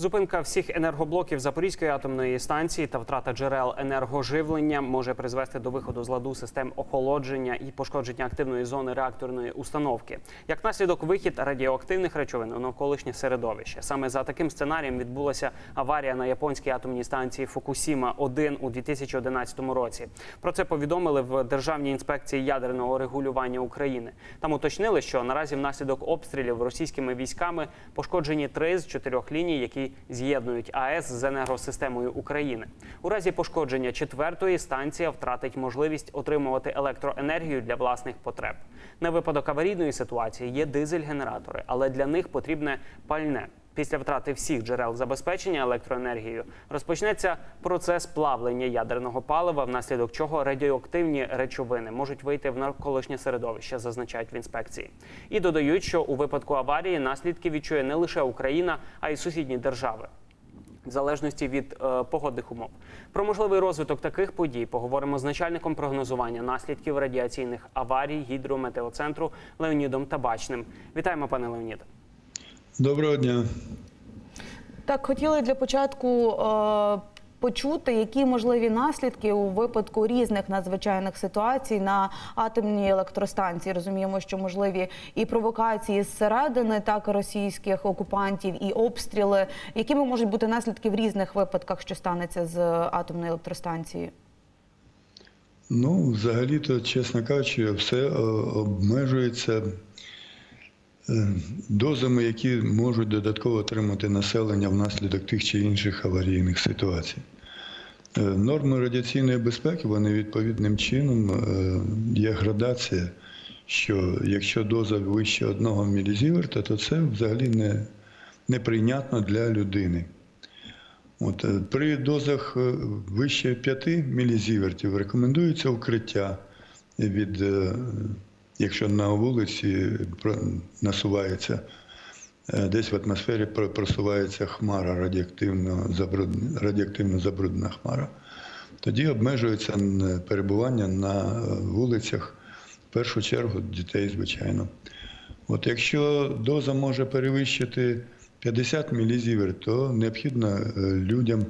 Зупинка всіх енергоблоків Запорізької атомної станції та втрата джерел енергоживлення може призвести до виходу з ладу систем охолодження і пошкодження активної зони реакторної установки. Як наслідок вихід радіоактивних речовин у навколишнє середовище. Саме за таким сценарієм відбулася аварія на японській атомній станції Фукусіма 1 у 2011 році. Про це повідомили в Державній інспекції ядерного регулювання України. Там уточнили, що наразі внаслідок обстрілів російськими військами пошкоджені три з чотирьох ліній, які з'єднують АЕС з енергосистемою України. У разі пошкодження четвертої станція втратить можливість отримувати електроенергію для власних потреб. На випадок аварійної ситуації є дизель-генератори, але для них потрібне пальне. Після втрати всіх джерел забезпечення електроенергією розпочнеться процес плавлення ядерного палива, внаслідок чого радіоактивні речовини можуть вийти в навколишнє середовище, зазначають в інспекції. І додають, що у випадку аварії наслідки відчує не лише Україна, а й сусідні держави. В залежності від е, погодних умов про можливий розвиток таких подій поговоримо з начальником прогнозування наслідків радіаційних аварій гідрометеоцентру Леонідом Табачним. Вітаємо, пане Леоніде. Доброго дня. Так, хотіли для початку е, почути, які можливі наслідки у випадку різних надзвичайних ситуацій на атомній електростанції. Розуміємо, що можливі і провокації зсередини, так і російських окупантів, і обстріли. Якими можуть бути наслідки в різних випадках, що станеться з атомною електростанцією? Ну, взагалі-то, чесно кажучи, все е, обмежується дозами, які можуть додатково отримати населення внаслідок тих чи інших аварійних ситуацій. Е, Норми радіаційної безпеки, вони відповідним чином е, є градація, що якщо доза вище 1 мілізіверта, то це взагалі не, неприйнятно для людини. От, е, при дозах е, вище 5 мілізівертів рекомендується укриття від, е, якщо на вулиці насувається, е, десь в атмосфері просувається хмара радіоактивно забруд- радіоактивно забруднена хмара, тоді обмежується перебування на е, вулицях, в першу чергу дітей, звичайно. От якщо доза може перевищити 50 мілізіверт, то необхідно е, людям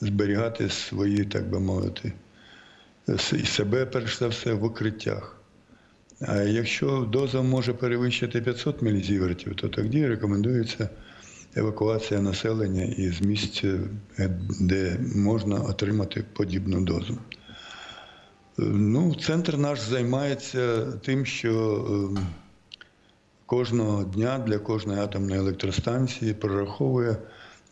зберігати свої, так би мовити, і себе, перш за все, в укриттях. А якщо доза може перевищити 500 мілізівертів, то тоді рекомендується евакуація населення із місць, е, де можна отримати подібну дозу. Ну, центр наш займається тим, що е, кожного дня для кожної атомної електростанції прораховує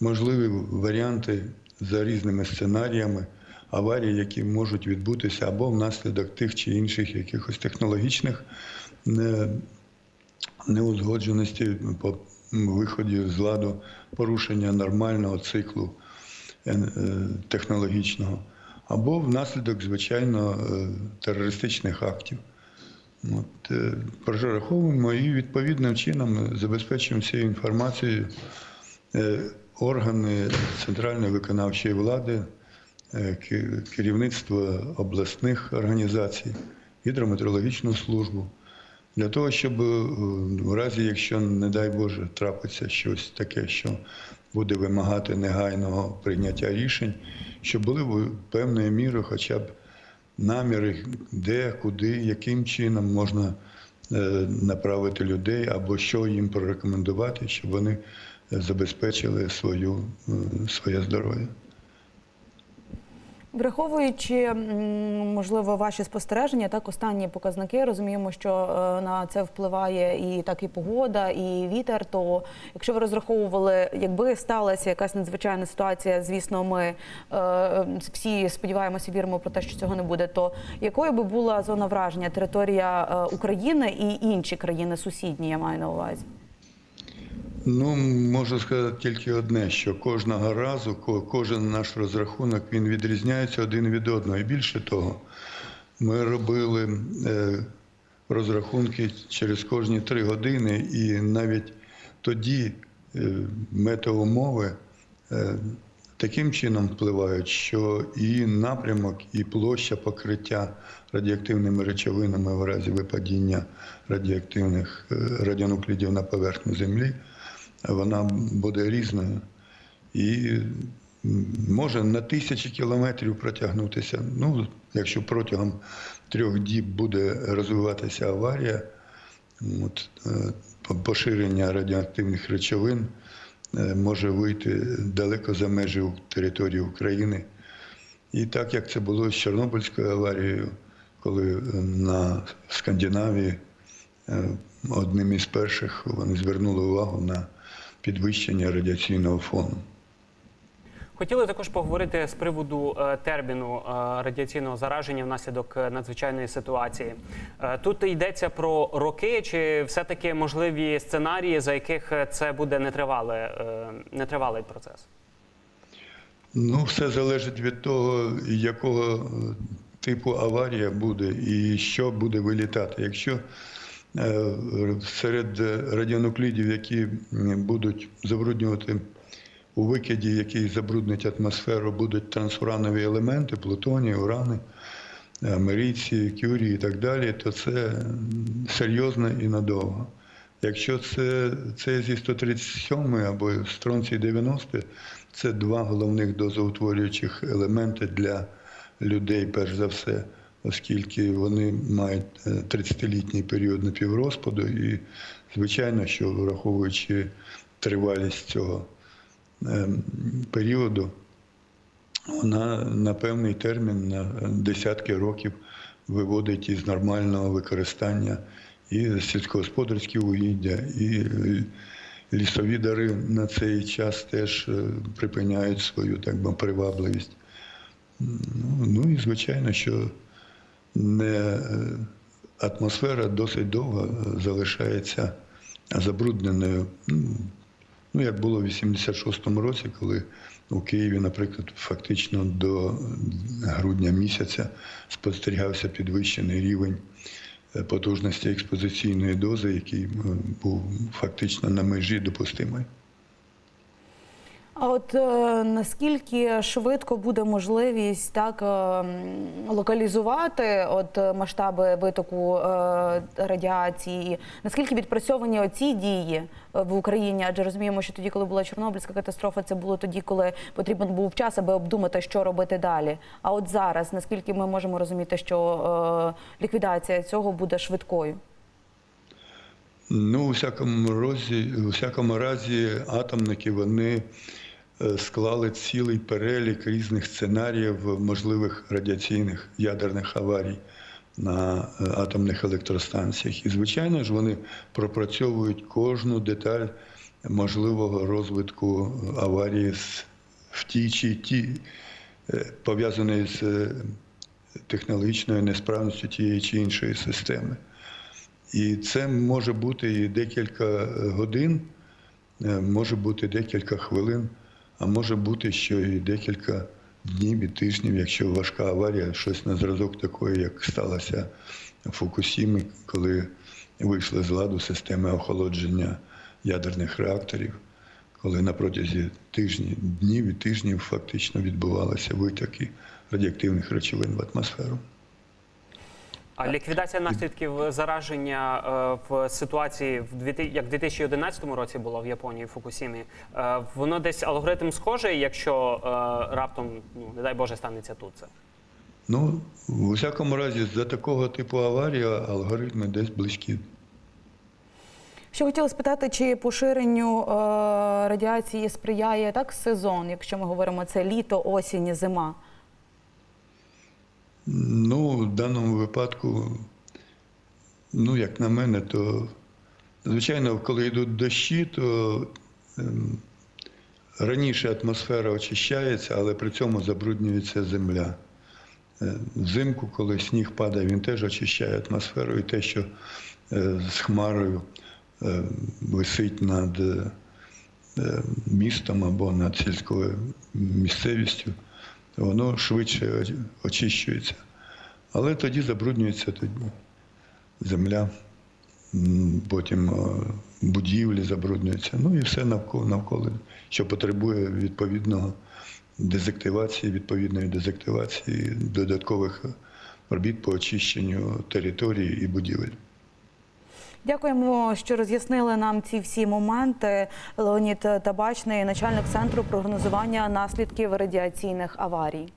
можливі варіанти за різними сценаріями аварій, які можуть відбутися або внаслідок тих чи інших якихось технологічних неузгодженостей по виході з ладу порушення нормального циклу е, технологічного, або внаслідок, звичайно, е, терористичних актів. От, е, прораховуємо і відповідним чином забезпечуємо цією інформацією органи центральної виконавчої влади, керівництво обласних організацій, гідрометеорологічну службу. Для того, щоб е, в разі, якщо, не дай Боже, трапиться щось таке, що буде вимагати негайного прийняття рішень, щоб були в певною мірою хоча б наміри, де, куди, яким чином можна е, направити людей або що їм прорекомендувати, щоб вони е, забезпечили свою, е, своє здоров'я. Враховуючи можливо ваші спостереження, так останні показники розуміємо, що е, на це впливає і так і погода, і вітер. То якщо ви розраховували, якби сталася якась надзвичайна ситуація, звісно, ми е, всі сподіваємося, віримо про те, що цього не буде. То якою би була зона враження, територія е, України і інші країни сусідні, я маю на увазі? Ну, можу сказати тільки одне, що кожного разу, кожен наш розрахунок він відрізняється один від одного. І більше того, ми робили е, розрахунки через кожні три години, і навіть тоді е, метеоумови е, таким чином впливають, що і напрямок, і площа покриття радіоактивними речовинами в разі випадіння радіоактивних радіонуклідів на поверхню Землі вона буде різною. І може на тисячі кілометрів протягнутися. Ну, якщо протягом трьох діб буде розвиватися аварія, от, е, поширення радіоактивних речовин е, може вийти далеко за межі території України. І так як це було з Чорнобильською аварією, коли е, на Скандинавії одним із перших вони звернули увагу на підвищення радіаційного фону. Хотіли також поговорити з приводу е, терміну е, радіаційного зараження внаслідок е, надзвичайної ситуації. Тут йдеться про роки, чи все-таки можливі сценарії, за яких це буде нетривале, нетривалий процес? Ну, все залежить від того, якого типу аварія буде і що буде вилітати. Якщо серед радіонуклідів, які будуть забруднювати у викиді, який забруднить атмосферу, будуть трансуранові елементи, плутоні, урани, амерійці, кюрі і так далі, то це серйозно і надовго. Якщо це, це зі 137 або стронцій 90, це два головних дозоутворюючих елементи для людей, перш за все, оскільки вони мають е, 30-літній період напіврозпаду, і звичайно, що враховуючи тривалість цього е, періоду, вона на певний термін, на десятки років виводить із нормального використання і сільськогосподарські угіддя, і лісові дари на цей час теж е, припиняють свою так би, привабливість. Ну, ну і звичайно, що не е, атмосфера досить довго е, залишається забрудненою. Ну, Ну, як було в 86-му році, коли у Києві, наприклад, фактично до грудня місяця спостерігався підвищений рівень е, потужності експозиційної дози, який був фактично на межі допустимої. А от е, наскільки швидко буде можливість так е, локалізувати от е, масштаби витоку е, радіації? Наскільки відпрацьовані оці дії е, в Україні? Адже розуміємо, що тоді, коли була Чорнобильська катастрофа, це було тоді, коли потрібен був час, аби обдумати, що робити далі. А от зараз наскільки ми можемо розуміти, що е, ліквідація цього буде швидкою? Ну, у всякому разі, у всякому разі, атомники вони склали цілий перелік різних сценаріїв можливих радіаційних ядерних аварій на е, атомних електростанціях. І, звичайно ж, вони пропрацьовують кожну деталь можливого розвитку аварії в тій чи ті, е, пов'язаної з е, технологічною несправністю тієї чи іншої системи. І це може бути і декілька е, годин, е, може бути декілька хвилин, а може бути що і декілька днів і тижнів, якщо важка аварія, щось на зразок такої, як сталося в Фукусімі, коли вийшли з ладу системи охолодження ядерних реакторів, коли на протязі тижнів, днів і тижнів фактично відбувалися витоки радіоактивних речовин в атмосферу. А ліквідація наслідків зараження е, в ситуації в 2000 як в 2011 році було в Японії в Фукусімі, е, воно десь алгоритм схожий, якщо е, раптом, ну не дай Боже, станеться тут це. Ну, в усякому разі, за такого типу аварії алгоритми десь близькі. Ще хотіла спитати, чи поширенню е, радіації сприяє так сезон, якщо ми говоримо це літо, осінь, зима. Ну, в даному випадку, ну, як на мене, то звичайно, коли йдуть дощі, то ем, раніше атмосфера очищається, але при цьому забруднюється земля. Е, Взимку, коли сніг падає, він теж очищає атмосферу, і те, що е, з хмарою е, висить над містом або над сільською місцевістю, воно швидше очищується. Але тоді забруднюється тоді земля, потім будівлі забруднюються, ну і все навколо, навколо що потребує відповідного дезактивації, відповідної дезактивації додаткових робіт по очищенню території і будівель. Дякуємо, що роз'яснили нам ці всі моменти. Леонід Табачний, начальник центру прогнозування наслідків радіаційних аварій.